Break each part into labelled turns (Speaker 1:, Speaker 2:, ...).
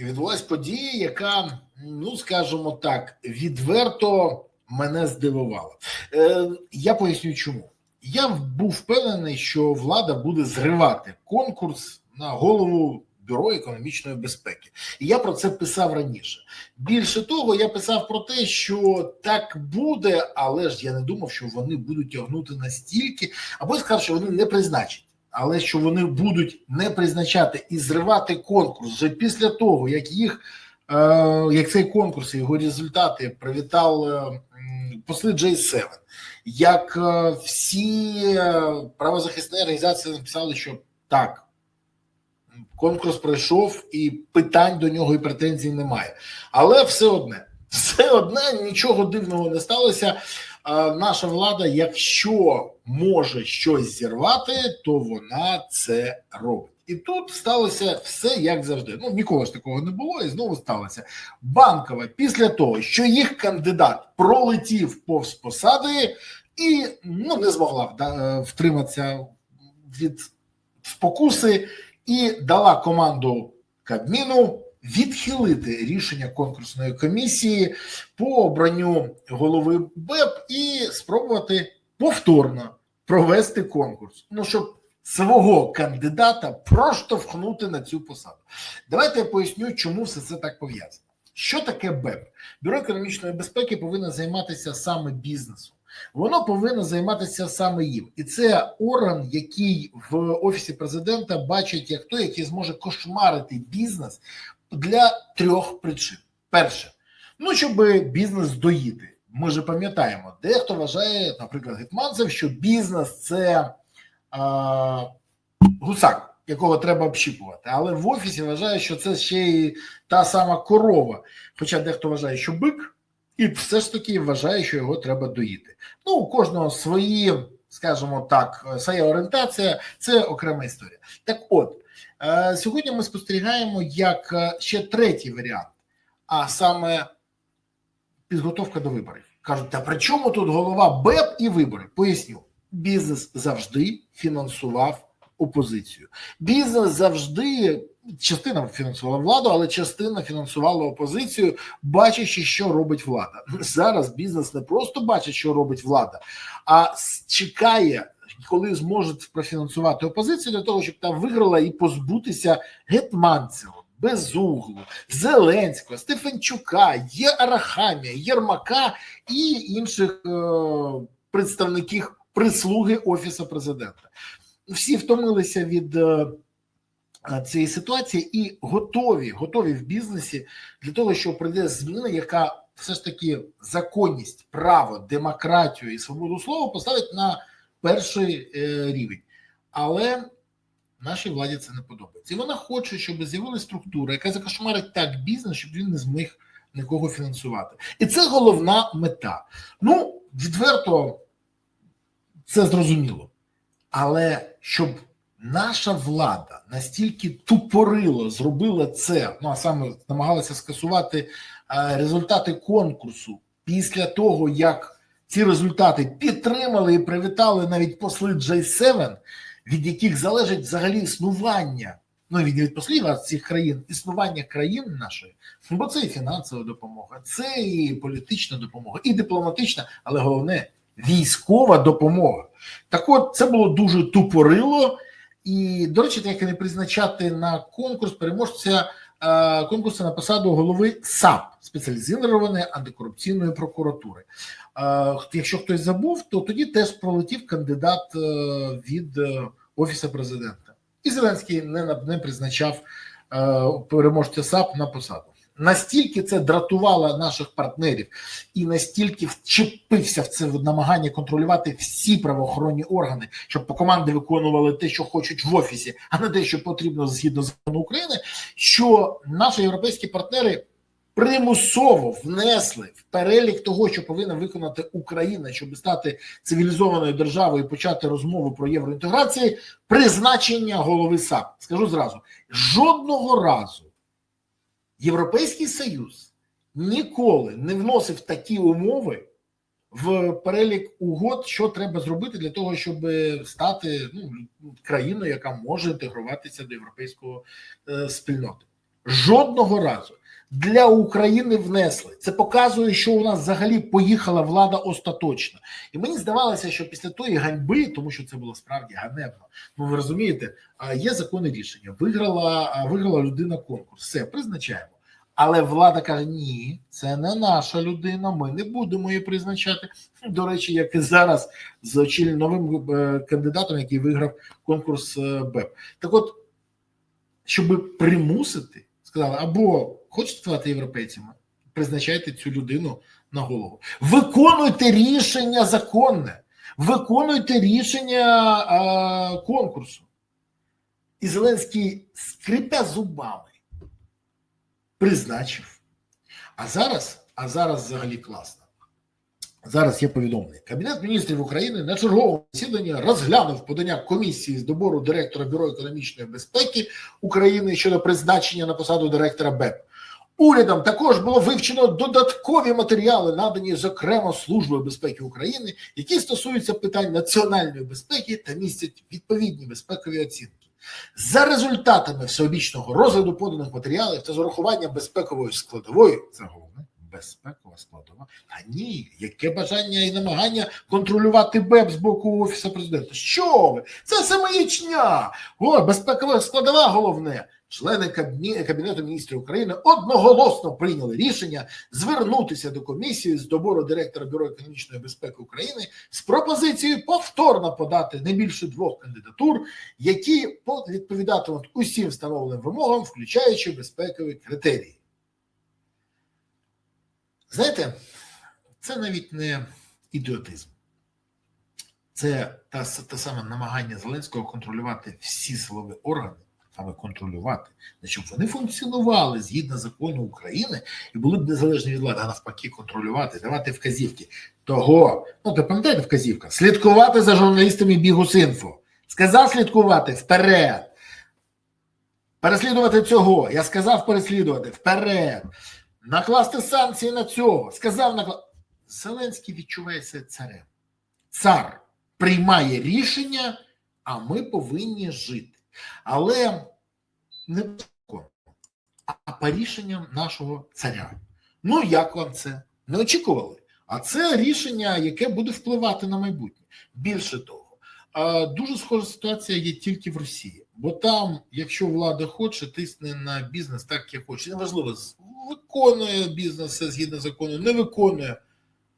Speaker 1: відбулась подія, яка, ну скажімо так, відверто мене здивувала. Е, Я поясню, чому я був впевнений, що влада буде зривати конкурс на голову бюро економічної безпеки, і я про це писав раніше. Більше того, я писав про те, що так буде, але ж я не думав, що вони будуть тягнути настільки, або сказав, що вони не призначать. Але що вони будуть не призначати і зривати конкурс вже після того, як їх е, як цей конкурс і його результати привітали м, посли J7, як е, всі е, правозахисні організації написали, що так, конкурс пройшов, і питань до нього і претензій немає. Але все одне, все одне нічого дивного не сталося. Наша влада, якщо може щось зірвати, то вона це робить. І тут сталося все як завжди. Ну ніколи ж такого не було, і знову сталося. Банкова після того, що їх кандидат пролетів повз посади і ну не змогла втриматися від спокуси, і дала команду Кабміну відхилити рішення конкурсної комісії по обранню голови БЕП і спробувати повторно провести конкурс. Ну щоб свого кандидата проштовхнути на цю посаду. Давайте я поясню, чому все це так пов'язано. Що таке БЕП? Бюро економічної безпеки повинно займатися саме бізнесом. Воно повинно займатися саме їм, і це орган, який в офісі президента бачить як той, який зможе кошмарити бізнес для трьох причин: перше, ну щоб бізнес доїти. Ми ж пам'ятаємо, дехто вважає, наприклад, Гетманцев, що бізнес це а, гусак, якого треба общіпувати. Але в офісі вважає, що це ще й та сама корова. Хоча дехто вважає, що бик, і все ж таки вважає, що його треба доїти. Ну, у кожного свої, скажімо так, своя орієнтація, це окрема історія. Так от, е, сьогодні ми спостерігаємо як е, ще третій варіант, а саме підготовка до виборів. Кажуть, та при чому тут голова БЕП і вибори? Поясню, бізнес завжди фінансував опозицію. Бізнес завжди частина фінансувала владу, але частина фінансувала опозицію, бачачи, що робить влада. Зараз бізнес не просто бачить, що робить влада, а чекає, коли зможуть профінансувати опозицію для того, щоб та виграла і позбутися гетманцева. Безуглу, Зеленського, Стефанчука, Є Єрмака і інших е, представників прислуги офісу президента. Всі втомилися від е, е, цієї ситуації і готові, готові в бізнесі для того, щоб прийде зміна, яка все ж таки законність, право, демократію і свободу слова поставить на перший е, рівень. Але нашій владі це не подобається. І вона хоче, щоб з'явилася структура, яка закошмарить так бізнес, щоб він не зміг нікого фінансувати. І це головна мета. Ну, відверто, це зрозуміло. Але щоб наша влада настільки тупорило зробила це, ну а саме намагалася скасувати е, результати конкурсу після того, як ці результати підтримали і привітали навіть посли J7, від яких залежить взагалі існування. Ну, від, від послів цих країн, існування країн нашої, ну, бо це і фінансова допомога, це і політична допомога, і дипломатична, але головне військова допомога. Так от це було дуже тупорило. І, до речі, як і не призначати на конкурс переможця конкурсу на посаду голови САП спеціалізованої антикорупційної прокуратури. Е, якщо хтось забув, то тоді теж пролетів кандидат е, від е, офісу президента. І Зеленський не, не призначав е, переможця САП на посаду. Настільки це дратувало наших партнерів, і настільки вчепився в це намагання контролювати всі правоохоронні органи, щоб команди виконували те, що хочуть в офісі, а не те, що потрібно згідно закону України, що наші європейські партнери примусово внесли в перелік того, що повинна виконати Україна, щоб стати цивілізованою державою і почати розмову про євроінтеграцію, призначення голови САП. Скажу зразу: жодного разу Європейський Союз ніколи не вносив такі умови в перелік угод, що треба зробити для того, щоб стати ну, країною, яка може інтегруватися до європейської е, спільноти. жодного разу для України внесли. Це показує, що у нас взагалі поїхала влада остаточно. І мені здавалося, що після тої ганьби, тому що це було справді ганебно. Ну ви розумієте, є законне рішення. Виграла, виграла людина конкурс. Все призначаємо. Але влада каже: ні, це не наша людина. Ми не будемо її призначати. До речі, як і зараз з очільним новим е, кандидатом, який виграв конкурс е, БЕП. Так, от, щоб примусити, сказали, або хочете ставати європейцями, призначайте цю людину на голову. Виконуйте рішення законне, виконуйте рішення е, конкурсу. І Зеленський скрипя зубами призначив. А зараз, а зараз взагалі класно. Зараз є повідомлення. Кабінет міністрів України на черговому засіданні розглянув подання комісії з добору директора Бюро економічної безпеки України щодо призначення на посаду директора БЕП. Урядом також було вивчено додаткові матеріали, надані зокрема Службою безпеки України, які стосуються питань національної безпеки та містять відповідні безпекові оцінки. За результатами всеобічного розгляду поданих матеріалів та з урахуванням безпекової складової, це головне, безпекова складова. А ні, яке бажання і намагання контролювати БЕП з боку Офісу президента. Що ви? Це все маячня. О, безпекова складова головне. Члени Кабінету міністрів України одноголосно прийняли рішення звернутися до комісії з добору директора Бюро економічної безпеки України з пропозицією повторно подати не більше двох кандидатур, які відповідатимуть усім встановленим вимогам, включаючи безпекові критерії. Знаєте, це навіть не ідіотизм. Це та, те саме намагання Зеленського контролювати всі силові органи, саме контролювати, щоб вони функціонували згідно закону України і були б незалежні від влади, а навпаки, контролювати, давати вказівки. Того, ну ти пам'ятаєте вказівка? Слідкувати за журналістами Бігус.Інфо. Сказав слідкувати вперед. Переслідувати цього. Я сказав переслідувати вперед. Накласти санкції на цього. Сказав накла... Зеленський відчуває себе царем. Цар приймає рішення, а ми повинні жити. Але не а по рішенням нашого царя. Ну, як вам це? Не очікували. А це рішення, яке буде впливати на майбутнє. Більше того, дуже схожа ситуація є тільки в Росії. Бо там, якщо влада хоче, тисне на бізнес так, як хоче. Неважливо, виконує бізнес згідно закону, не виконує.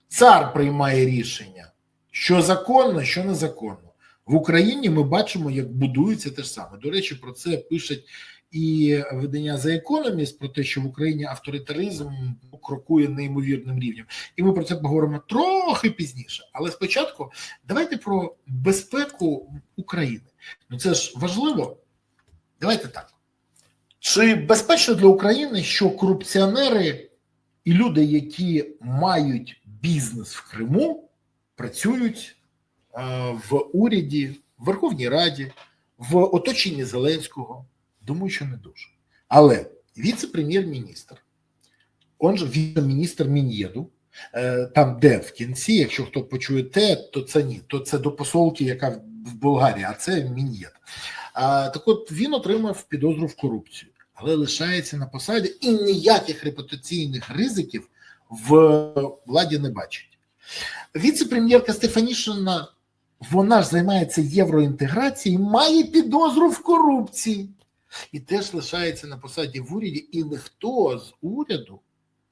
Speaker 1: Цар приймає рішення, що законно, що незаконно. В Україні ми бачимо, як будується те ж саме. До речі, про це пишуть і видання The Economist, про те, що в Україні авторитаризм крокує неймовірним рівнем. І ми про це поговоримо трохи пізніше. Але спочатку давайте про безпеку України. Ну це ж важливо. Давайте так. Чи безпечно для України, що корупціонери і люди, які мають бізнес в Криму, працюють е, в уряді, в Верховній Раді, в оточенні Зеленського? Думаю, що не дуже. Але віце-прем'єр-міністр, он же віце-міністр Мін'єду, е, там де в кінці, якщо хто почує те, то це ні, то це до посолки, яка в- Болгарії, а це Мін'єд. Так от він отримав підозру в корупцію, але лишається на посаді і ніяких репутаційних ризиків в владі не бачить. Віце-прем'єрка Стефанішина, вона ж займається євроінтеграцією, має підозру в корупції і теж лишається на посаді в уряді, і ніхто з уряду,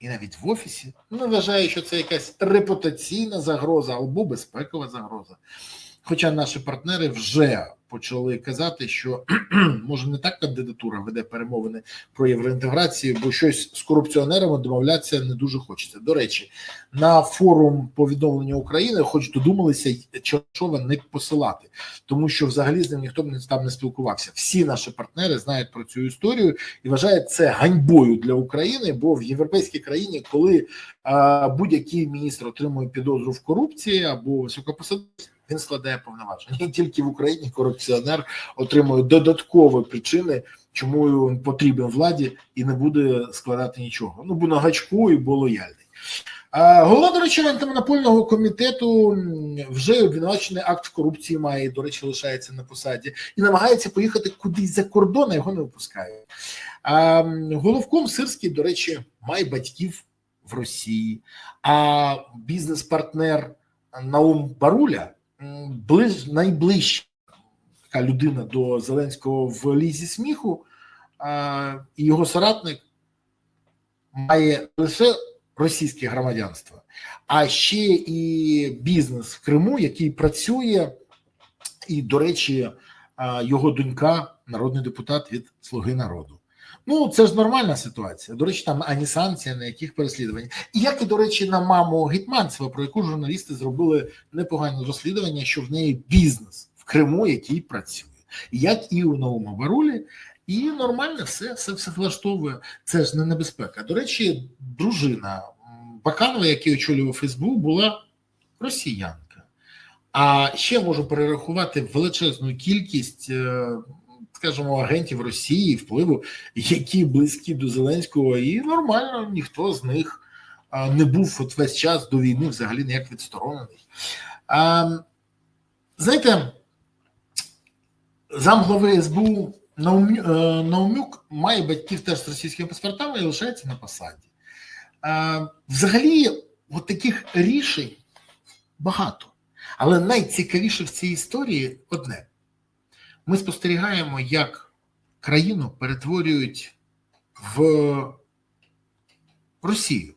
Speaker 1: і навіть в офісі не вважає, що це якась репутаційна загроза або безпекова загроза. Хоча наші партнери вже почали казати, що може не так кандидатура веде перемовини про євроінтеграцію, бо щось з корупціонерами домовлятися не дуже хочеться. До речі, на форум по відновленню України, хоч додумалися Чершова не посилати, тому що взагалі з ним ніхто там не спілкувався. Всі наші партнери знають про цю історію і вважають це ганьбою для України, бо в європейській країні, коли будь-який міністр отримує підозру в корупції або високопосадовець, він складає повноваження. І тільки в Україні корупціонер отримує додаткові причини, чому він потрібен владі і не буде складати нічого. Ну бо на гачку і бо лояльний. Голова, до речі, антимонопольного комітету вже обвинувачений акт корупції має, до речі, лишається на посаді і намагається поїхати кудись за кордон, а його не випускають. А головком Сирський, до речі, має батьків в Росії, а бізнес-партнер Наум Баруля ближ, найближча така людина до Зеленського в лізі сміху, і його соратник має лише російське громадянство, а ще і бізнес в Криму, який працює, і, до речі, його донька, народний депутат від Слуги народу. Ну, це ж нормальна ситуація. До речі, там ані санкція, на яких переслідувань. І як і, до речі, на маму Гетманцева, про яку журналісти зробили непогане розслідування, що в неї бізнес в Криму, який працює. Як і у Наума Барулі, і нормально все, все, все влаштовує. Це ж не небезпека. До речі, дружина Баканова, який очолював ФСБУ, була росіянка. А ще можу перерахувати величезну кількість, е, скажімо, агентів Росії, впливу, які близькі до Зеленського, і нормально ніхто з них не був от весь час до війни взагалі ніяк відсторонений. А, знаєте, замглави СБУ е, Наумюк має батьків теж з російськими паспортами і лишається на посаді. Е, Взагалі, от таких рішень багато. Але найцікавіше в цій історії одне: ми спостерігаємо, як країну перетворюють в Росію.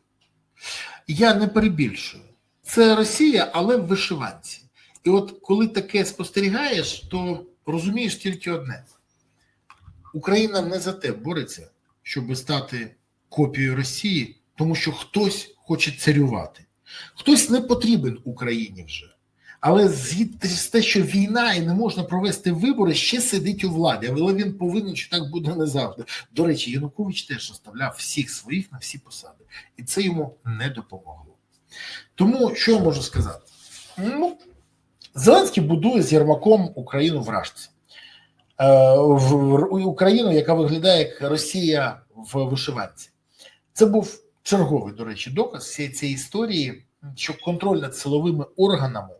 Speaker 1: Я не перебільшую. Це Росія, але в вишиванці. І от коли таке спостерігаєш, то розумієш тільки одне: Україна не за те бореться, щоб стати копією Росії, тому що хтось хоче царювати. Хтось не потрібен Україні вже. Але звідти з те, що війна і не можна провести вибори, ще сидить у владі. Але він повинен, що так буде не завжди. До речі, Янукович теж оставляв всіх своїх на всі посади, і це йому не допомогло. Тому що я можу сказати? Ну, Зеленський будує з Єрмаком Україну рашці. Е, в в Україну, яка виглядає як Росія в вишиванці. Це був черговий, до речі, доказ всієї цієї історії, що контроль над силовими органами,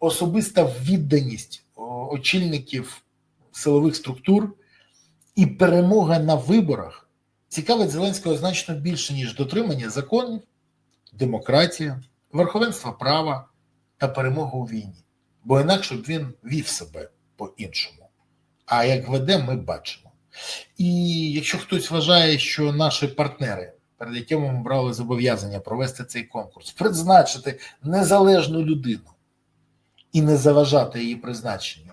Speaker 1: особиста відданість очільників силових структур і перемога на виборах цікавить Зеленського значно більше, ніж дотримання законів, демократія, верховенство права та перемога у війні. Бо інакше б він вів себе по-іншому. А як веде, ми бачимо. І якщо хтось вважає, що наші партнери, перед якими ми брали зобов'язання провести цей конкурс, призначити незалежну людину і не заважати її призначенню,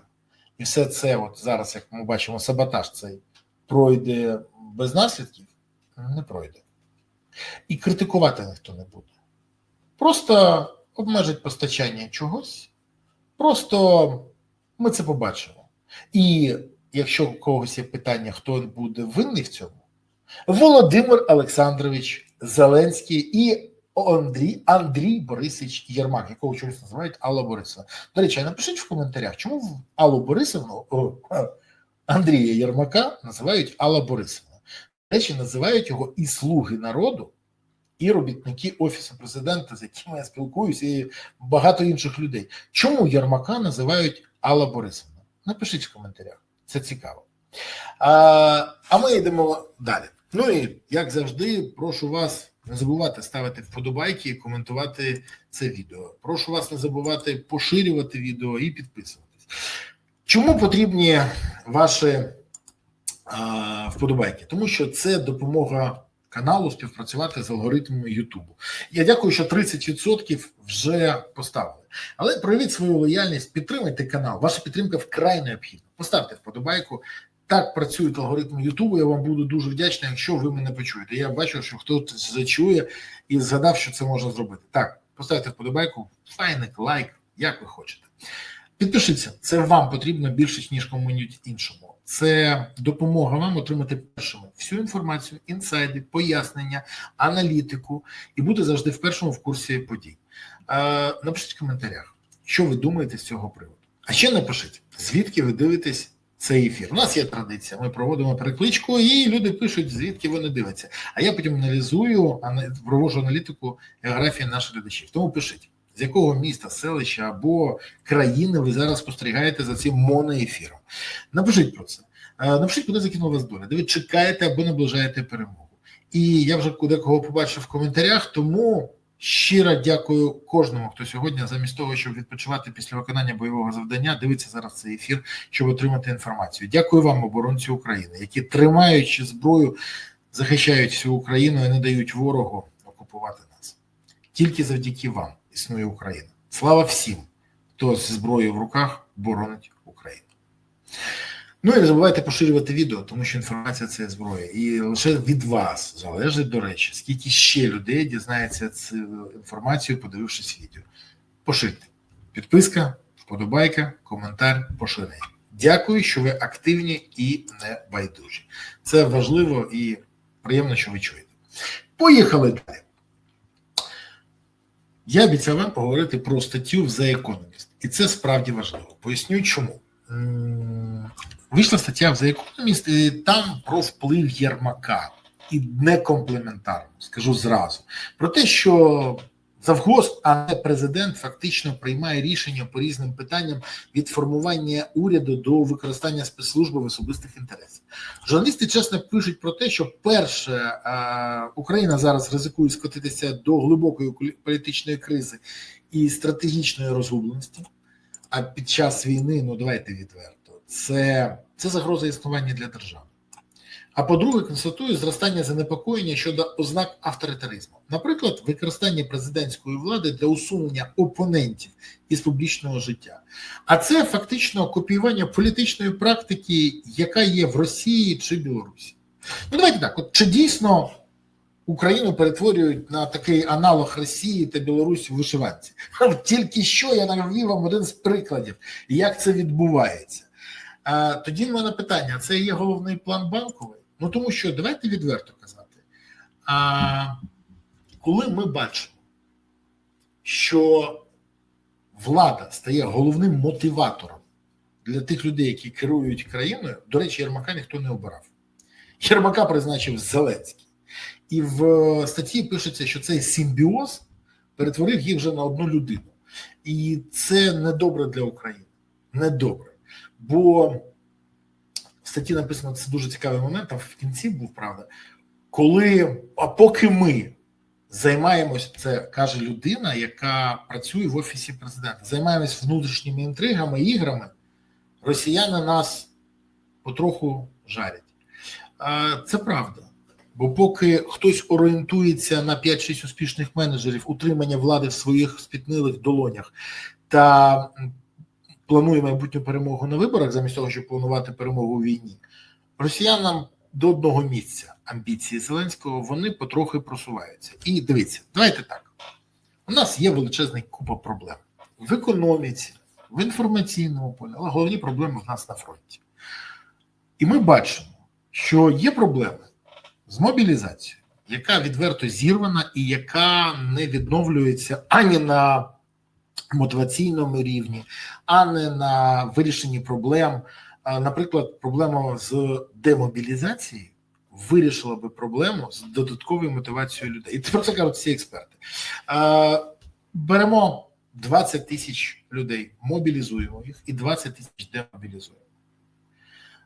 Speaker 1: і все це, от зараз, як ми бачимо, саботаж цей пройде без наслідків, не пройде. І критикувати ніхто не буде. Просто обмежить постачання чогось. Просто ми це побачимо. І якщо у когось є питання, хто буде винний в цьому, Володимир Олександрович Зеленський і Андрій Андрій Борисович Єрмак, якого чогось називають Алла Борисовна. До речі, напишіть в коментарях, чому Аллу Борисовну Андрія Єрмака називають Алла Борисовна. До речі, називають його і слуги народу, і робітники Офісу президента, з якими я спілкуюся, і багато інших людей. Чому Єрмака називають Алла Борисовна? Напишіть в коментарях, це цікаво. А, а ми йдемо далі. Ну і як завжди, прошу вас не забувати ставити вподобайки і коментувати це відео. Прошу вас не забувати поширювати відео і підписуватись. Чому потрібні ваші а, вподобайки? Тому що це допомога каналу співпрацювати з алгоритмами Ютубу. Я дякую, що 30% вже поставили. Але проявіть свою лояльність, підтримайте канал. Ваша підтримка вкрай необхідна. Поставте вподобайку. Так працюють алгоритми Ютубу. Я вам буду дуже вдячний, якщо ви мене почуєте. Я бачу, що хтось зачує і згадав, що це можна зробити. Так, поставте вподобайку, файник, лайк, як ви хочете. Підпишіться, це вам потрібно більше, ніж комусь іншому. Це допомога вам отримати першими всю інформацію, інсайди, пояснення, аналітику і бути завжди в першому в курсі подій. Е, напишіть в коментарях, що ви думаєте з цього приводу. А ще напишіть, звідки ви дивитесь цей ефір. У нас є традиція. Ми проводимо перекличку, і люди пишуть, звідки вони дивляться. А я потім аналізую, ана- проводжу аналітику географії наших глядачів. Тому пишіть, з якого міста, селища або країни ви зараз спостерігаєте за цим моноефіром. Напишіть про це. Е, Напишіть, куди закинула вас доля, де ви чекаєте або наближаєте перемогу. І я вже декого побачив в коментарях, тому щиро дякую кожному, хто сьогодні, замість того, щоб відпочивати після виконання бойового завдання, дивиться зараз цей ефір, щоб отримати інформацію. Дякую вам, оборонці України, які тримаючи зброю, захищають всю Україну і не дають ворогу окупувати нас. Тільки завдяки вам існує Україна. Слава всім, хто зі зброєю в руках боронить Україну. Ну і не забувайте поширювати відео, тому що інформація це зброя. І лише від вас залежить, до речі, скільки ще людей дізнається цю інформацію, подивившись відео. Поширте. Підписка, вподобайка, коментар, поширення. Дякую, що ви активні і не байдужі. Це важливо і приємно, що ви чуєте. Поїхали далі. Я обіцяв вам поговорити про статтю в The Economist. І це справді важливо. Поясню чому. Вийшла стаття в The Economist, і там про вплив Єрмака і некомплементарно, скажу зразу. Про те, що завгосп, а не президент, фактично приймає рішення по різним питанням від формування уряду до використання спецслужби в особистих інтересах. Журналісти чесно пишуть про те, що перше е, Україна зараз ризикує скотитися до глибокої політичної кризи і стратегічної розгубленості. А під час війни, ну давайте відверто, це, це загроза існування для держави. А по-друге, констатує зростання занепокоєння щодо ознак авторитаризму, наприклад, використання президентської влади для усунення опонентів із публічного життя. А це фактично копіювання політичної практики, яка є в Росії чи Білорусі. Ну давайте так: от чи дійсно Україну перетворюють на такий аналог Росії та Білорусі в вишиванці? Тільки що я навів вам один з прикладів, як це відбувається. А, тоді в мене питання: це є головний план банковий? Ну тому що давайте відверто казати. А коли ми бачимо, що влада стає головним мотиватором для тих людей, які керують країною, до речі, Єрмака ніхто не обирав. Єрмака призначив Зеленський. І в е, статті пишеться, що цей симбіоз перетворив їх вже на одну людину. І це недобре для України. Недобре. Бо в статті написано це дуже цікавий момент, там в кінці був правда. Коли, а поки ми займаємось, це каже людина, яка працює в офісі президента, займаємось внутрішніми інтригами, іграми, росіяни нас потроху жарять. Це правда. Бо поки хтось орієнтується на 5-6 успішних менеджерів утримання влади в своїх спітнилих долонях та планує майбутню перемогу на виборах, замість того, щоб планувати перемогу у війні, росіянам до одного місця амбіції Зеленського вони потрохи просуваються. І дивіться, давайте так. У нас є величезна купа проблем в економіці, в інформаційному полі, але головні проблеми в нас на фронті. І ми бачимо, що є проблеми з мобілізацією, яка відверто зірвана і яка не відновлюється ані на мотиваційному рівні, а не на вирішенні проблем. Наприклад, проблема з демобілізацією вирішила би проблему з додатковою мотивацією людей. І про це кажуть всі експерти. Беремо 20 тисяч людей, мобілізуємо їх і 20 тисяч демобілізуємо.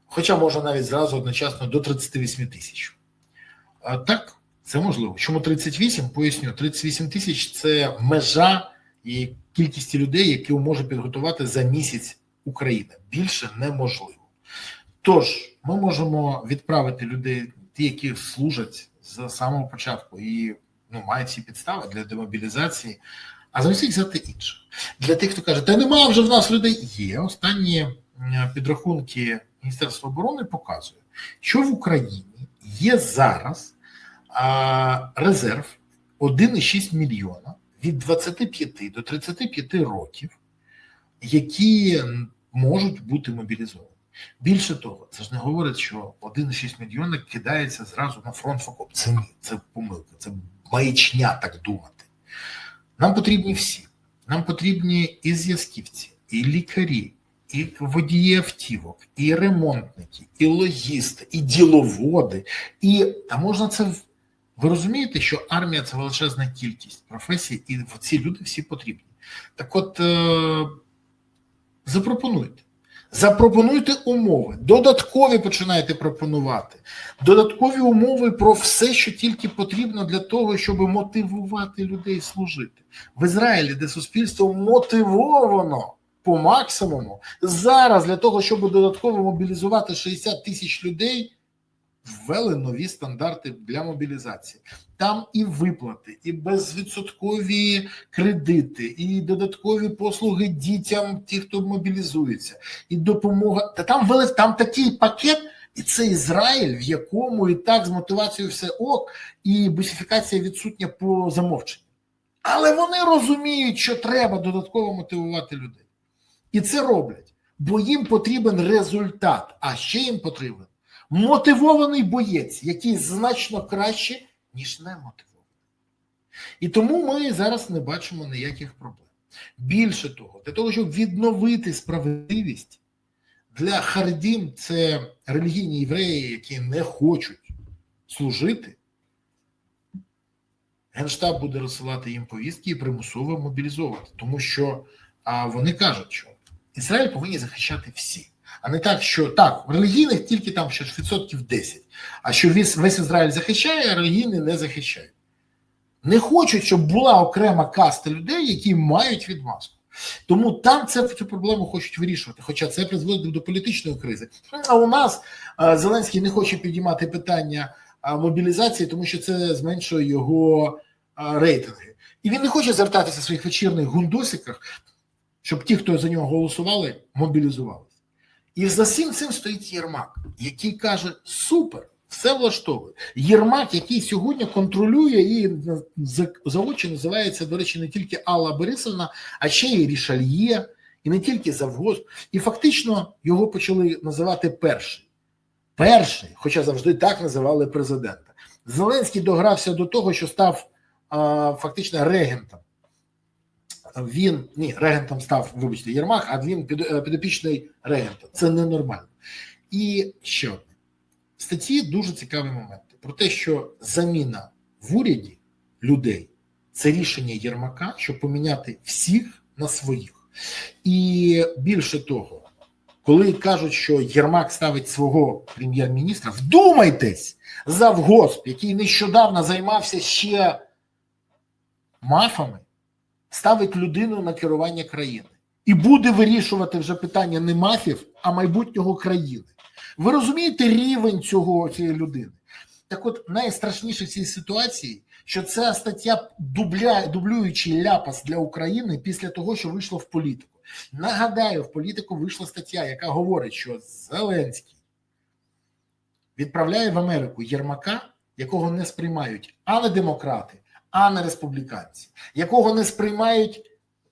Speaker 1: Хоча можна навіть зразу одночасно до 38 тисяч. Так, це можливо. Чому 38? Поясню, 38 тисяч це межа і кількості людей, які може підготувати за місяць України. Більше неможливо. Тож, ми можемо відправити людей, ті, які служать з самого початку і ну, мають ці підстави для демобілізації, а замість їх взяти інше. Для тих, хто каже, та нема вже в нас людей. Є останні підрахунки Міністерства оборони показують, що в Україні є зараз а, резерв 1,6 мільйона від 25 до 35 років, які можуть бути мобілізовані. Більше того, це ж не говорить, що 1,6 мільйона кидається зразу на фронт в окоп. Це ні, це помилка, це маячня так думати. Нам потрібні всі. Нам потрібні і зв'язківці, і лікарі, і водії автівок, і ремонтники, і логісти, і діловоди, і а можна це ви розумієте, що армія це величезна кількість професій, і ці люди всі потрібні. Так от е, запропонуйте. Запропонуйте умови, додаткові починайте пропонувати, додаткові умови про все, що тільки потрібно для того, щоб мотивувати людей служити в Ізраїлі, де суспільство мотивовано по максимуму зараз для того, щоб додатково мобілізувати 60 тисяч людей, ввели нові стандарти для мобілізації. Там і виплати, і безвідсоткові кредити, і додаткові послуги дітям, ті, хто мобілізується, і допомога. Та там вели там такий пакет, і це Ізраїль, в якому і так з мотивацією все ок, і бусифікація відсутня по замовченню. Але вони розуміють, що треба додатково мотивувати людей. І це роблять, бо їм потрібен результат, а ще їм потрібен мотивований боєць, який значно краще, ніж не мотивований. І тому ми зараз не бачимо ніяких проблем. Більше того, для того, щоб відновити справедливість для хардім, це релігійні євреї, які не хочуть служити. Генштаб буде розсилати їм повістки і примусово мобілізовувати, тому що а, вони кажуть, що Ізраїль повинні захищати всі. А не так, що так, релігійних тільки там ще ж відсотків 10, а що весь, весь Ізраїль захищає, а релігійний не захищає. Не хочуть, щоб була окрема каста людей, які мають відмазку. Тому там це цю проблему хочуть вирішувати. Хоча це призводить до політичної кризи. А у нас а, Зеленський не хоче підіймати питання а, мобілізації, тому що це зменшує його а, рейтинги. І він не хоче звертатися в своїх вечірних гундосиках, щоб ті, хто за нього голосували, мобілізувалися. І за всім цим стоїть Єрмак, який каже: Супер, все влаштовує. Єрмак, який сьогодні контролює і за, очі називається, до речі, не тільки Алла Борисовна, а ще й Рішальє, і не тільки Завгосп. І фактично його почали називати перший. Перший, хоча завжди так називали президента. Зеленський догрався до того, що став а, фактично регентом. Він ні, регентом став, вибачте, Єрмак, а він е, підопічний регента. Це ненормально. І ще одне в статті дуже цікаві моменти про те, що заміна в уряді людей це рішення Єрмака, щоб поміняти всіх на своїх. І більше того, коли кажуть, що Єрмак ставить свого прем'єр-міністра, вдумайтесь, завгосп, який нещодавно займався ще мафами ставить людину на керування країни і буде вирішувати вже питання не мафів, а майбутнього країни. Ви розумієте рівень цього цієї людини? Так, от найстрашніше в цій ситуації, що ця стаття дубля, дублюючий ляпас для України після того, що вийшло в політику. Нагадаю, в політику вийшла стаття, яка говорить, що Зеленський відправляє в Америку Єрмака, якого не сприймають ані демократи, а не республіканці, якого не сприймають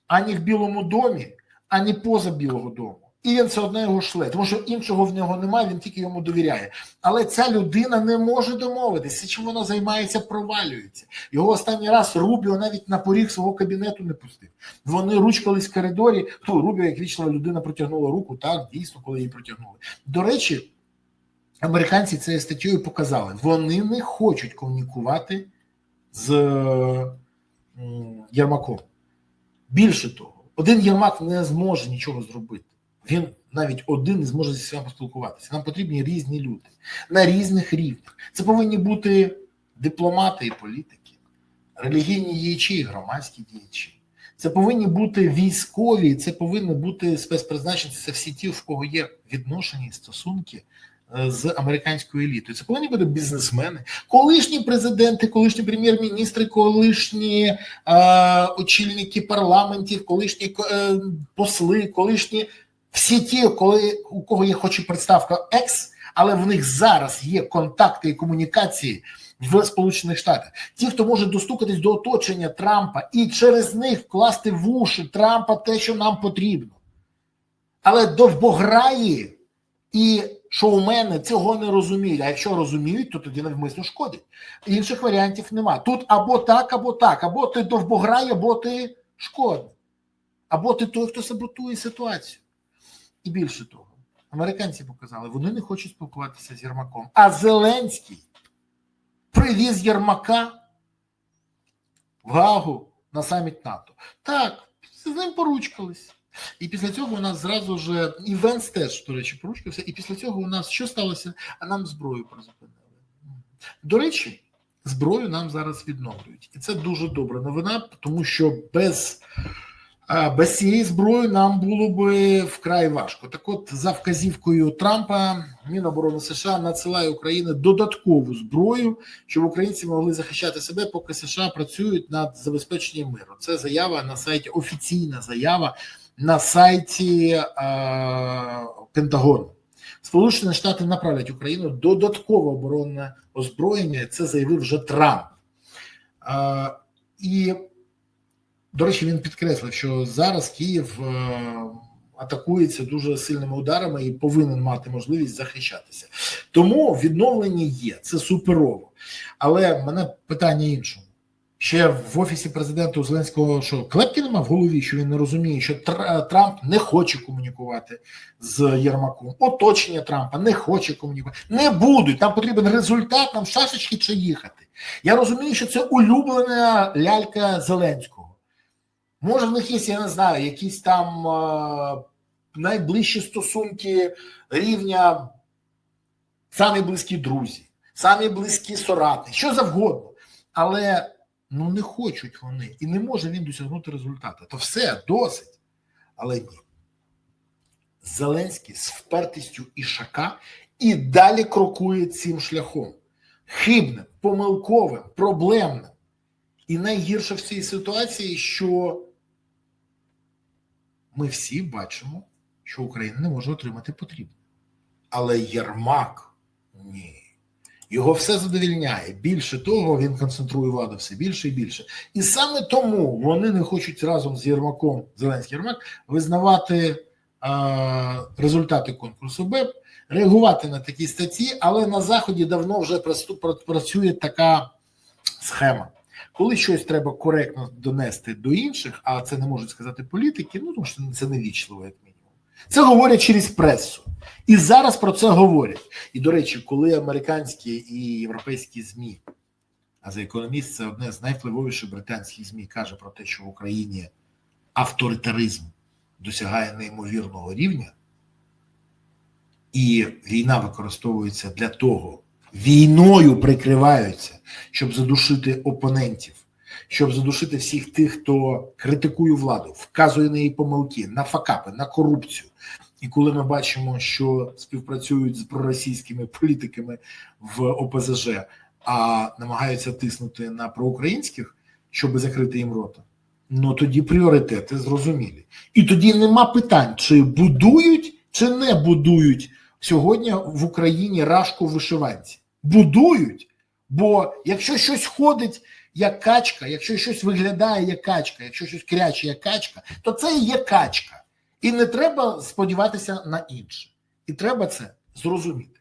Speaker 1: ані в Білому домі, ані поза Білого дому. І він все одно його шле, тому що іншого в нього немає, він тільки йому довіряє. Але ця людина не може домовитися, чим вона займається, провалюється. Його останній раз Рубіо навіть на поріг свого кабінету не пустив. Вони ручкались в коридорі. Хто Рубіо, як вічлива людина, протягнула руку, так, дійсно, коли її протягнули. До речі, американці цією статтєю показали, вони не хочуть комунікувати з Єрмаком. Більше того, один Єрмак не зможе нічого зробити. Він навіть один не зможе зі всіма поспілкуватися. Нам потрібні різні люди на різних рівнях. Це повинні бути дипломати і політики, релігійні діячі, і громадські діячі. Це повинні бути військові, це повинні бути спецпризначенці, це всі ті, в кого є відношення і стосунки з американською елітою. Це повинні бути бізнесмени, колишні президенти, колишні прем'єр-міністри, колишні е, очільники парламентів, колишні е, посли, колишні всі ті, коли у кого є хоч і представка екс, але в них зараз є контакти і комунікації в Сполучених Штатах. Ті, хто може достукатись до оточення Трампа і через них вкласти в уші Трампа те, що нам потрібно. Але довбограї і шоумени цього не розуміють. А якщо розуміють, то тоді навмисно шкодять. Інших варіантів нема. Тут або так, або так, або ти довбограй, або ти шкодник, або ти той, хто саботує ситуацію. І більше того, американці показали, вони не хочуть спілкуватися з Єрмаком. А Зеленський привіз Єрмака в Гагу на саміт НАТО. Так, з ним поручкались. І після цього у нас зразу ж і Венс теж, до речі, поручкався. І після цього у нас що сталося? А нам зброю призупинили. До речі, зброю нам зараз відновлюють. І це дуже добра новина, тому що без а без цієї зброї нам було би вкрай важко. Так, от за вказівкою Трампа, Міноборони США надсилає Україні додаткову зброю, щоб українці могли захищати себе, поки США працюють над забезпеченням миру. Це заява на сайті, офіційна заява на сайті е, Пентагону. Сполучені Штати направлять Україну додаткове оборонне озброєння. Це заявив вже Трамп. Е, і до речі, він підкреслив, що зараз Київ е, атакується дуже сильними ударами і повинен мати можливість захищатися. Тому відновлення є, це суперово. Але мене питання іншому. Ще в офісі президента Зеленського, що клепки нема в голові, що він не розуміє, що Трамп не хоче комунікувати з Єрмаком. Оточення Трампа не хоче комунікувати. Не будуть. Там потрібен результат, нам шашечки чи їхати. Я розумію, що це улюблена лялька Зеленського. Може, в них є, я не знаю, якісь там е, найближчі стосунки рівня самі близькі друзі, самі близькі соратники, що завгодно. Але ну не хочуть вони і не може він досягнути результату. То все досить. Але ні. Зеленський з впертістю ішака і далі крокує цим шляхом. Хибним, помилковим, проблемним. І найгірше в цій ситуації, що ми всі бачимо, що Україна не може отримати потрібне. Але Єрмак ні. Його все задовільняє. Більше того, він концентрує владу все більше і більше. І саме тому вони не хочуть разом з Єрмаком, Зеленський Єрмак, визнавати а, результати конкурсу БЕП, реагувати на такі статті, але на Заході давно вже працює така схема. Коли щось треба коректно донести до інших, а це не можуть сказати політики, ну тому що це невічливо, як. Це говорять через пресу. І зараз про це говорять. І, до речі, коли американські і європейські ЗМІ, а за економіст це одне з найвпливовіших британських ЗМІ, каже про те, що в Україні авторитаризм досягає неймовірного рівня, і війна використовується для того, війною прикриваються, щоб задушити опонентів, щоб задушити всіх тих, хто критикує владу, вказує на її помилки, на факапи, на корупцію. І коли ми бачимо, що співпрацюють з проросійськими політиками в ОПЗЖ, а намагаються тиснути на проукраїнських, щоб закрити їм рота, ну тоді пріоритети зрозумілі. І тоді нема питань, чи будують, чи не будують сьогодні в Україні рашку вишиванці будують. Бо якщо щось ходить як качка, якщо щось виглядає як качка, якщо щось кряче як качка, то це є качка. І не треба сподіватися на інше. І треба це зрозуміти.